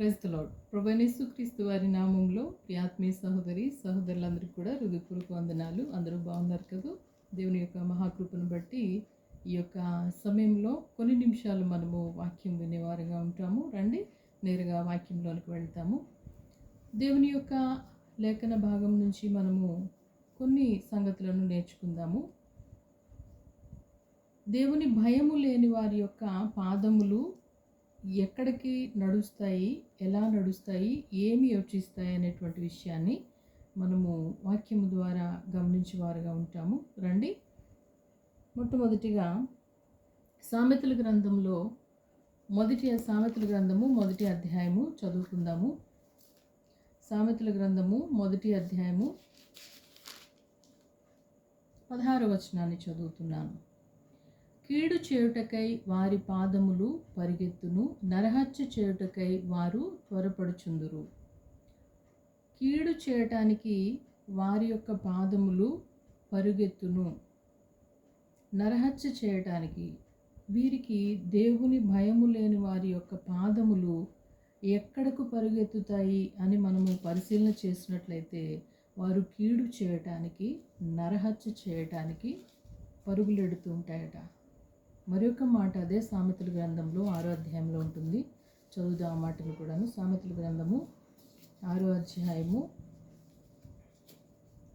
క్రైస్తలాడ్ ప్రభనేసు క్రీస్తు వారి నామంలో ప్రియాత్మీయ సహోదరి సహోదరులందరికీ కూడా హృదయపూర్వక వందనాలు. అందరూ బాగున్నారు కదా? దేవుని యొక్క మహాకృపను బట్టి ఈ యొక్క సమయంలో కొన్ని నిమిషాలు మనము వాక్యం వినేవారుగా ఉంటాము. రండి నేరుగా వాక్యంలోనికి వెళ్తాము. దేవుని యొక్క లేఖన భాగం నుంచి మనము కొన్ని సంగతులను నేర్చుకుందాము. దేవుని భయము లేని వారి యొక్క పాదములు ఎక్కడికి నడుస్తాయి ఎలా నడుస్తాయి ఏమి యోచిస్తాయి అనేటువంటి విషయాన్ని మనము వాక్యము ద్వారా గమనించేవారుగా ఉంటాము. రండి. మొట్టమొదటిగా సామెతల గ్రంథంలో మొదటి సామెతల గ్రంథము మొదటి అధ్యాయము చదువుకుందాము. సామెతల గ్రంథము మొదటి అధ్యాయము పదహారు వచనాన్ని చదువుతున్నాను. కీడు చేయుటకై వారి పాదములు పరిగెత్తును నరహత్య చేయుటకై వారు త్వరపడుచుందురు. కీడు చేయటానికి వారి యొక్క పాదములు పరుగెత్తును నరహత్య చేయటానికి. వీరికి దేవుని భయము లేని వారి యొక్క పాదములు ఎక్కడకు పరుగెత్తుతాయి అని మనము పరిశీలన చేసినట్లయితే వారు కీడు చేయటానికి నరహత్య చేయటానికి పరుగులెడుతుంటాయట మరొక మాట అదే సామెతల గ్రంథంలో ఆరో అధ్యాయంలో ఉంటుంది. చదువుదాం ఆ మాటలు కూడాను. సామెతల గ్రంథము ఆరో అధ్యాయము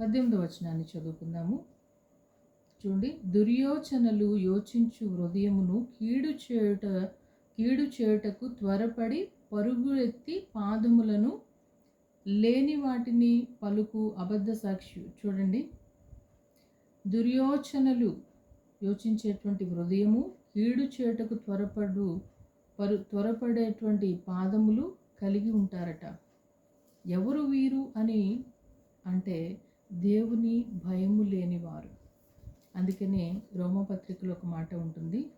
పద్దెనిమిదో వచనాన్ని చదువుకుందాము. చూడండి. దుర్యోచనలు యోచించు హృదయమును కీడు చేయుట కీడు చేయుటకు త్వరపడి పరుగులెత్తి పాదములను లేని వాటిని పలుకు అబద్ధ సాక్షి. చూడండి. దుర్యోచనలు యోచించేటువంటి హృదయము కీడు చేయుటకు త్వరపడు పరు త్వరపడేటువంటి పాదములు కలిగి ఉంటారట. ఎవరు వీరు అని అంటే దేవుని భయము లేనివారు. అందుకనే రోమపత్రికలో ఒక మాట ఉంటుంది.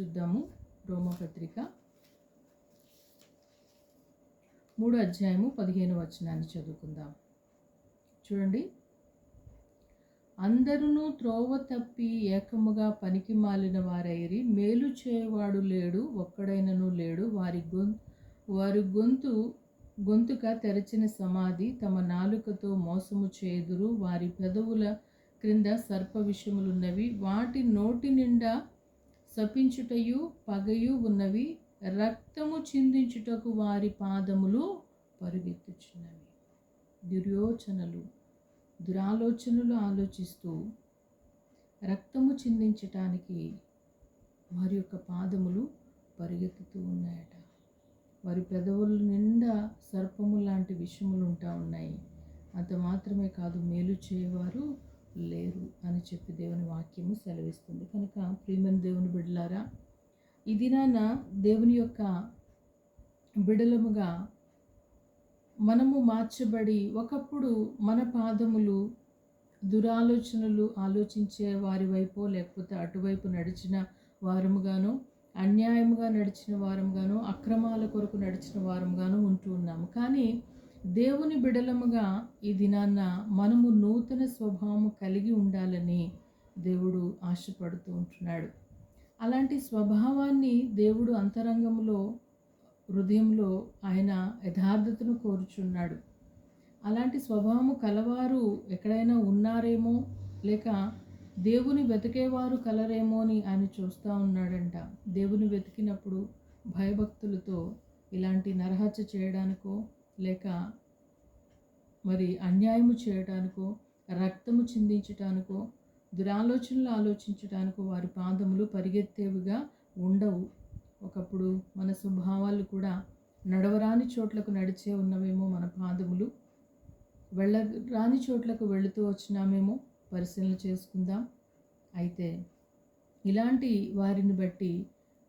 చూద్దాము రోమపత్రిక. మూడు అధ్యాయము పదిహేను వచనాన్ని చదువుకుందాం. చూడండి. అందరూ త్రోవ తప్పి ఏకముగా పనికి మాలిన వారైరి. మేలు చేయవాడు లేడు ఒక్కడైనను లేడు. వారి గొం వారి గొంతు గొంతుక తెరచిన సమాధి. తమ నాలుకతో మోసము చేదురు వారి పెదవుల క్రింద సర్ప విషములున్నవి. వాటి నోటి నిండా శపించుటయు పగయు ఉన్నవి. రక్తము చిందించుటకు వారి పాదములు పరుగెత్తుచున్నవి. దుర్యోచనలు. దురాలోచనలు ఆలోచిస్తూ రక్తము చిందించటానికి వారి యొక్క పాదములు పరిగెత్తుతూ ఉన్నాయట. వారి పెదవుల నిండా సర్పము లాంటి విషములు ఉంటా ఉన్నాయి. అంత మాత్రమే కాదు మేలు చేయవారు లేరు అని చెప్పి దేవుని వాక్యము సెలవిస్తుంది. కనుక ప్రియమైన దేవుని బిడ్డలారా ఈ దినాన దేవుని యొక్క బిడలముగా మనము మార్చబడి ఒకప్పుడు మన పాదములు దురాలోచనలు ఆలోచించే వారి వైపు లేకపోతే అటువైపు నడిచిన వారముగాను అన్యాయముగా నడిచిన వారంగాను అక్రమాల కొరకు నడిచిన వారంగాను ఉంటూ ఉన్నాము. కానీ దేవుని బిడలముగా ఈ దినాన్న మనము నూతన స్వభావం కలిగి ఉండాలని దేవుడు ఆశపడుతూ ఉంటున్నాడు. అలాంటి స్వభావాన్ని దేవుడు అంతరంగంలో హృదయంలో ఆయన యథార్థతను కోరుచున్నాడు. అలాంటి స్వభావము కలవారు ఎక్కడైనా ఉన్నారేమో లేక దేవుని వెతికేవారు కలరేమో అని ఆయన చూస్తూ ఉన్నాడంట. దేవుని వెతికినప్పుడు భయభక్తులతో ఇలాంటి నరహత్య చేయడానికో లేక మరి అన్యాయము చేయడానికో రక్తము చిందించటానికో దురాలోచనలు ఆలోచించటానికో వారి పాదములు పరిగెత్తేవిగా ఉండవు. ఒకప్పుడు మన స్వభావాలు కూడా నడవరాని చోట్లకు నడిచే ఉన్నవేమో మన పాదములు. వెళ్ళరాని చోట్లకు వెళుతూ వచ్చినామేమో పరిశీలన చేసుకుందాం. అయితే ఇలాంటి వారిని బట్టి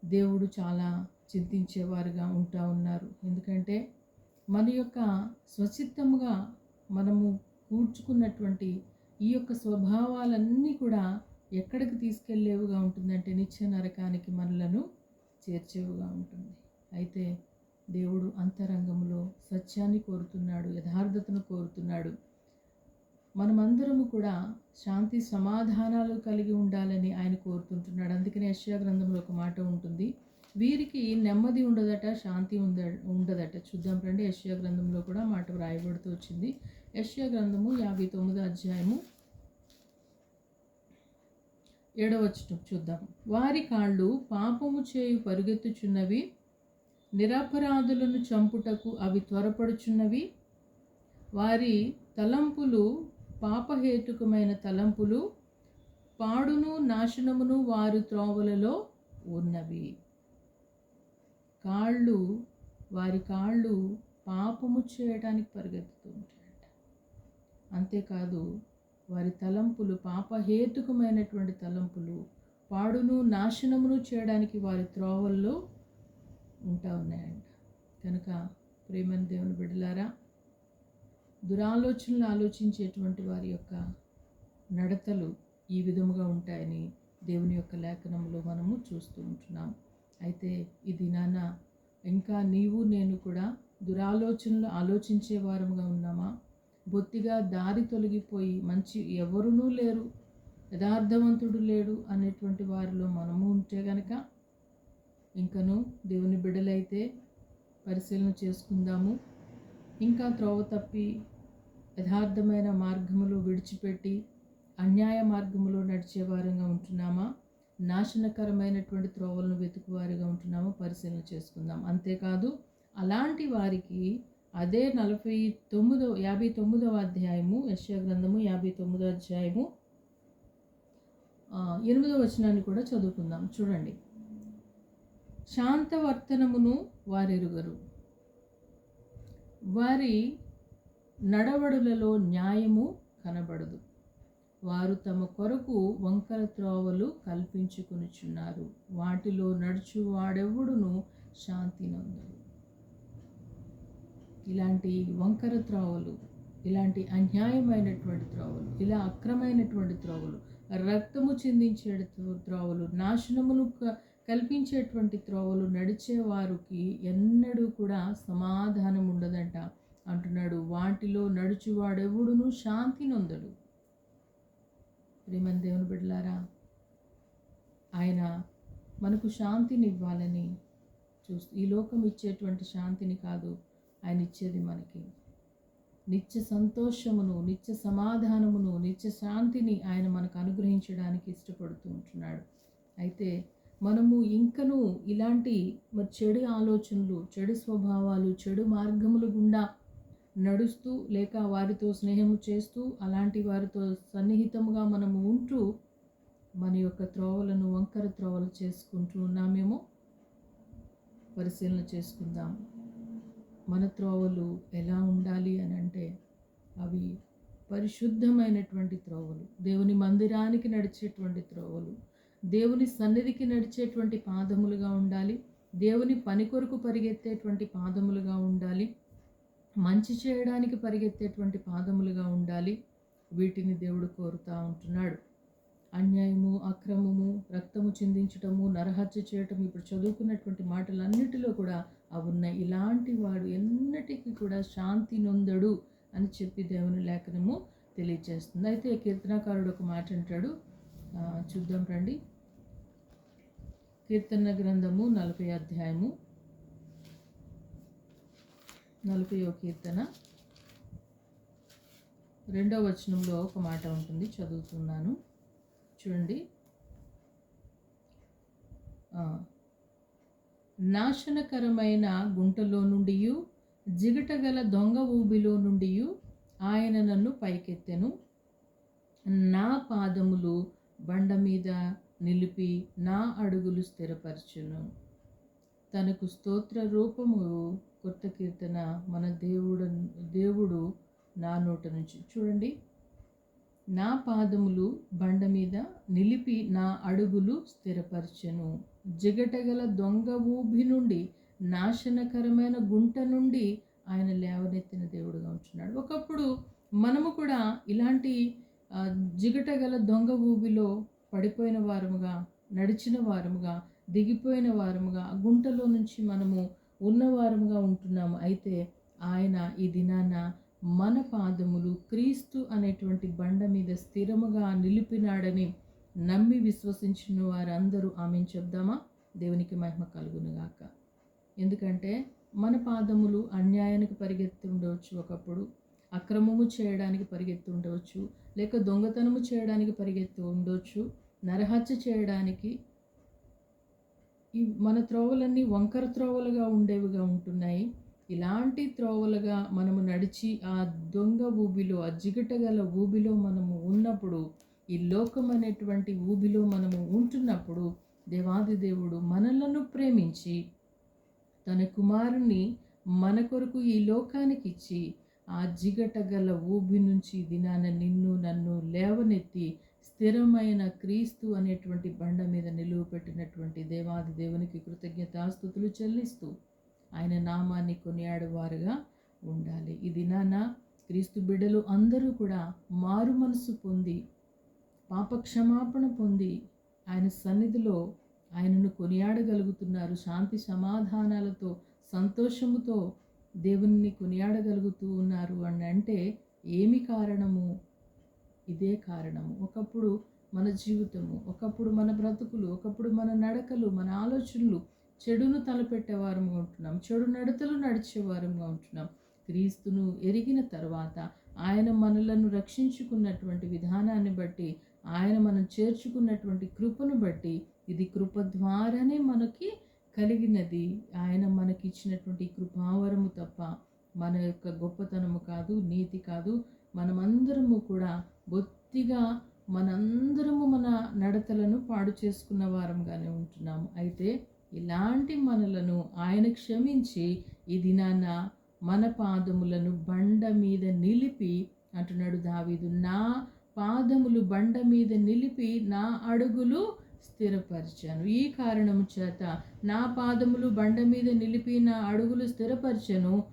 దేవుడు చాలా చింతించేవారుగా ఉంటా ఉన్నారు. ఎందుకంటే మన యొక్క స్వచిత్తముగా మనము కూర్చుకున్నటువంటి ఈ యొక్క స్వభావాలన్నీ కూడా ఎక్కడికి తీసుకెళ్ళేవుగా ఉంటుందంటే నిత్య నరకానికి మనలను చేర్చేవుగా ఉంటుంది. అయితే దేవుడు అంతరంగంలో సత్యాన్ని కోరుతున్నాడు యథార్థతను కోరుతున్నాడు. మనమందరము కూడా శాంతి సమాధానాలు కలిగి ఉండాలని ఆయన కోరుతుంటున్నాడు. అందుకనే యశ్యా గ్రంథంలో ఒక మాట ఉంటుంది. వీరికి నెమ్మది ఉండదట శాంతి ఉంద ఉండదట. చూద్దాం రండి. యశ్యా గ్రంథంలో కూడా మాట వ్రాయబడుతూ వచ్చింది. యశ్యా గ్రంథము యాభై తొమ్మిదో అధ్యాయము ఏడవచనం చూద్దాం. వారి కాళ్ళు పాపము చేయు పరుగెత్తుచున్నవి నిరపరాధులను చంపుటకు అవి త్వరపడుచున్నవి. వారి తలంపులు పాపహేతుకమైన తలంపులు పాడును నాశనమును వారి త్రోవలలో ఉన్నవి. కాళ్ళు వారి కాళ్ళు పాపము చేయడానికి పరిగెత్తుతూ ఉంటాయంట. అంతేకాదు వారి తలంపులు పాపహేతుకమైనటువంటి తలంపులు పాడును నాశనమును చేయడానికి వారి త్రోవల్లో ఉంటా ఉన్నాయంట. కనుక ప్రేమని దేవుని బిడ్డలారా దురాలోచనలు ఆలోచించేటువంటి వారి యొక్క నడతలు ఈ విధముగా ఉంటాయని దేవుని యొక్క లేఖనంలో మనము చూస్తూ ఉంటున్నాం. అయితే ఈ దినాన ఇంకా నీవు నేను కూడా దురాలోచనలు ఆలోచించే వారముగా ఉన్నామా? బొత్తిగా దారి తొలగిపోయి మంచి ఎవరునూ లేరు యథార్థవంతుడు లేడు అనేటువంటి వారిలో మనము ఉంటే గనక ఇంకను దేవుని బిడ్డలైతే పరిశీలన చేసుకుందాము. ఇంకా త్రోవ తప్పి యథార్థమైన మార్గములు విడిచిపెట్టి అన్యాయ మార్గములో నడిచే వారంగా ఉంటున్నామా? నాశనకరమైనటువంటి త్రోవలను వెతుకువారిగా ఉంటున్నామా? పరిశీలన చేసుకుందాం. అంతేకాదు అలాంటి వారికి అదే నలభై తొమ్మిదో యాభై తొమ్మిదవ అధ్యాయము యశ్యా గ్రంథము యాభై తొమ్మిదో అధ్యాయము. ఎనిమిదవ వచనాన్ని కూడా చదువుకుందాం. చూడండి. శాంతవర్తనమును వారెరుగరు. వారి నడవడులలో న్యాయము కనబడదు. వారు తమ కొరకు వంకర త్రోవలు కల్పించుకునిచున్నారు. వాటిలో నడుచు వాడెవడును శాంతి నందరు ఇలాంటి వంకర త్రావులు ఇలాంటి అన్యాయమైనటువంటి త్రోవలు ఇలా అక్రమైనటువంటి త్రోవలు రక్తము చిందించే త్రోవలు నాశనమును క- కల్పించేటువంటి త్రోవలు నడిచే వారికి ఎన్నడూ కూడా సమాధానం ఉండదంట. అంటున్నాడు. వాటిలో నడుచువాడెవడును శాంతి నొందడు. ప్రేమన్ దేవుని బిడ్డలారా ఆయన మనకు శాంతిని ఇవ్వాలని చూస్తూ ఈ లోకం ఇచ్చేటువంటి శాంతిని కాదు ఆయన ఇచ్చేది మనకి. నిత్య సంతోషమును నిత్య సమాధానమును నిత్య శాంతిని ఆయన మనకు అనుగ్రహించడానికి ఇష్టపడుతూ ఉంటున్నాడు. అయితే మనము ఇంకనూ ఇలాంటి మరి చెడు ఆలోచనలు చెడు స్వభావాలు చెడు మార్గములు గుండా నడుస్తూ లేక వారితో స్నేహము చేస్తూ అలాంటి వారితో సన్నిహితముగా మనము ఉంటూ మన యొక్క త్రోవలను వంకర త్రోవలు చేసుకుంటూ ఉన్నామేమో పరిశీలన చేసుకుందాము మన త్రోవలు ఎలా ఉండాలి అని అంటే అవి పరిశుద్ధమైనటువంటి త్రోవలు దేవుని మందిరానికి నడిచేటువంటి త్రోవలు దేవుని సన్నిధికి నడిచేటువంటి పాదములుగా ఉండాలి దేవుని పని కొరకు పరిగెత్తేటువంటి పాదములుగా ఉండాలి మంచి చేయడానికి పరిగెత్తేటువంటి పాదములుగా ఉండాలి వీటిని దేవుడు కోరుతూ ఉంటున్నాడు. అన్యాయము అక్రమము రక్తము చిందించటము నరహత్య చేయటం ఇప్పుడు చదువుకున్నటువంటి మాటలన్నిటిలో కూడా అవి ఉన్నాయి. ఇలాంటి వాడు ఎన్నటికీ కూడా శాంతి నొందడు అని చెప్పి దేవుని లేఖనము తెలియజేస్తుంది అయితే కీర్తనాకారుడు ఒక మాట అంటాడు. చూద్దాం రండి. కీర్తన గ్రంథము నలభై అధ్యాయము. నలభైవ కీర్తన. రెండవ వచనంలో ఒక మాట ఉంటుంది. చదువుతున్నాను. చూడండి. నాశనకరమైన గుంటలో నుండి జిగటగల దొంగ ఊబిలో నుండి ఆయన నన్ను పైకెత్తెను. నా పాదములు బండ మీద నిలిపి నా అడుగులు స్థిరపరచును. తనకు స్తోత్ర రూపము కొత్త కీర్తన మన దేవుడు దేవుడు నా నోట నుంచి. చూడండి. నా పాదములు బండ మీద నిలిపి నా అడుగులు స్థిరపరచెను. జిగటగల దొంగ ఊబి నుండి నాశనకరమైన గుంట నుండి ఆయన లేవనెత్తిన దేవుడుగా ఉంటున్నాడు ఒకప్పుడు మనము కూడా ఇలాంటి జిగటగల దొంగ ఊబిలో పడిపోయిన వారముగా నడిచిన వారముగా దిగిపోయిన వారముగా గుంటలో నుంచి మనము ఉన్నవారముగా ఉంటున్నాము. అయితే ఆయన ఈ దినాన మన పాదములు క్రీస్తు అనేటువంటి బండ మీద స్థిరముగా నిలిపినాడని నమ్మి విశ్వసించిన వారందరూ ఆమె చెప్దామా? దేవునికి మహిమ కలుగునుగాక. ఎందుకంటే మన పాదములు అన్యాయానికి పరిగెత్తుండవచ్చు ఒకప్పుడు అక్రమము చేయడానికి పరిగెత్తు ఉండవచ్చు లేక దొంగతనము చేయడానికి పరిగెత్తు ఉండవచ్చు నరహత్య చేయడానికి ఈ మన త్రోవలన్నీ వంకర త్రోవలుగా ఉండేవిగా ఉంటున్నాయి. ఇలాంటి త్రోవలుగా మనము నడిచి ఆ దొంగ ఊబిలో ఆ జిగటగల ఊబిలో మనము ఉన్నప్పుడు ఈ లోకం అనేటువంటి ఊబిలో మనము ఉంటున్నప్పుడు దేవాది దేవుడు మనలను ప్రేమించి తన కుమారుణ్ణి మన కొరకు ఈ లోకానికి ఇచ్చి ఆ జిగట గల ఊబి నుంచి దినాన నిన్ను నన్ను లేవనెత్తి స్థిరమైన క్రీస్తు అనేటువంటి బండ మీద నిలువ పెట్టినటువంటి దేవాది దేవునికి కృతజ్ఞతాస్థుతులు చెల్లిస్తూ ఆయన నామాన్ని కొనియాడువారుగా ఉండాలి. ఈ దినాన క్రీస్తు బిడ్డలు అందరూ కూడా మారు మనసు పొంది పాపక్షమాపణ పొంది ఆయన సన్నిధిలో ఆయనను కొనియాడగలుగుతున్నారు. శాంతి సమాధానాలతో సంతోషముతో దేవుని కొనియాడగలుగుతూ ఉన్నారు అని అంటే ఏమి కారణము? ఇదే కారణము. ఒకప్పుడు మన జీవితము ఒకప్పుడు మన బ్రతుకులు ఒకప్పుడు మన నడకలు మన ఆలోచనలు చెడును తలపెట్టేవారుగా ఉంటున్నాం. చెడు నడతలు నడిచేవారంగా ఉంటున్నాం. క్రీస్తును ఎరిగిన తర్వాత ఆయన మనలను రక్షించుకున్నటువంటి విధానాన్ని బట్టి ఆయన మనం చేర్చుకున్నటువంటి కృపను బట్టి ఇది కృప ద్వారానే మనకి కలిగినది. ఆయన మనకి ఇచ్చినటువంటి కృపావరము తప్ప మన యొక్క గొప్పతనము కాదు నీతి కాదు. మనమందరము కూడా బొత్తిగా మనందరము మన నడతలను పాడు చేసుకున్న వారంగానే ఉంటున్నాము. అయితే ఇలాంటి మనలను ఆయన క్షమించి ఈ దినాన మన పాదములను బండ మీద నిలిపి అంటున్నాడు దావీదు నా పాదములు బండ మీద నిలిపి నా అడుగులు స్థిరపరిచాను. ఈ కారణము చేత నా పాదములు బండ మీద నిలిపి నా అడుగులు స్థిరపరిచను.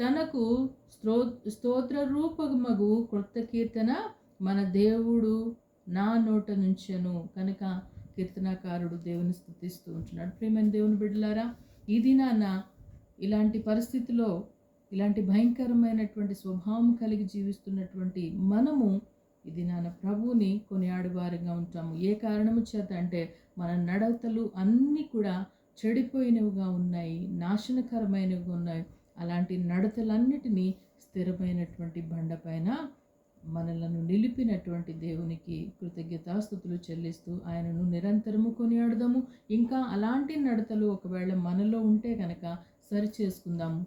తనకు స్త్రో స్తోత్ర రూపమగు క్రొత్త కీర్తన మన దేవుడు నా నోట నుంచను. కనుక కీర్తనాకారుడు దేవుని స్థుతిస్తూ ఉంటున్నాడు. ప్రేమైన దేవుని బిడ్డలారా ఈ దినాన ఇలాంటి పరిస్థితిలో ఇలాంటి భయంకరమైనటువంటి స్వభావం కలిగి జీవిస్తున్నటువంటి మనము ఇది నాన్న ప్రభువుని కొనియాడువారిగా ఉంటాము. ఏ కారణము చేత అంటే మన నడతలు అన్నీ కూడా చెడిపోయినవిగా ఉన్నాయి నాశనకరమైనవిగా ఉన్నాయి. అలాంటి నడతలన్నిటినీ స్థిరమైనటువంటి బండపైన మనలను నిలిపినటువంటి దేవునికి కృతజ్ఞతాస్థుతులు చెల్లిస్తూ ఆయనను నిరంతరము కొనియాడదాము. ఇంకా అలాంటి నడతలు ఒకవేళ మనలో ఉంటే కనుక సరి చేసుకుందాము.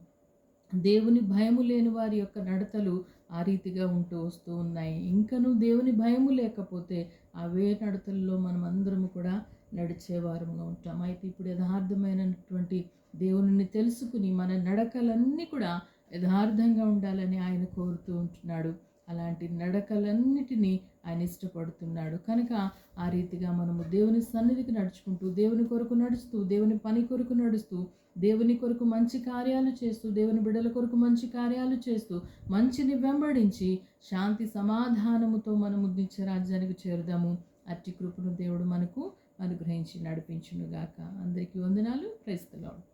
దేవుని భయము లేని వారి యొక్క నడతలు ఆ రీతిగా ఉంటూ వస్తూ ఉన్నాయి. ఇంకను దేవుని భయము లేకపోతే అవే నడతల్లో మనం అందరము కూడా నడిచేవారముగా ఉంటాం. అయితే ఇప్పుడు యథార్థమైనటువంటి దేవుని తెలుసుకుని మన నడకలన్నీ కూడా యథార్థంగా ఉండాలని ఆయన కోరుతూ ఉంటున్నాడు. అలాంటి నడకలన్నిటినీ ఆయన ఇష్టపడుతున్నాడు. కనుక ఆ రీతిగా మనము దేవుని సన్నిధికి నడుచుకుంటూ దేవుని కొరకు నడుస్తూ దేవుని పని కొరకు నడుస్తూ దేవుని కొరకు మంచి కార్యాలు చేస్తూ దేవుని బిడ్డల కొరకు మంచి కార్యాలు చేస్తూ మంచిని వెంబడించి శాంతి సమాధానముతో మనము నిత్య రాజ్యానికి చేరుదాము. అట్టి కృపను దేవుడు మనకు అనుగ్రహించి నడిపించునుగాక. అందరికీ వందనాలు. క్రైస్తలాడు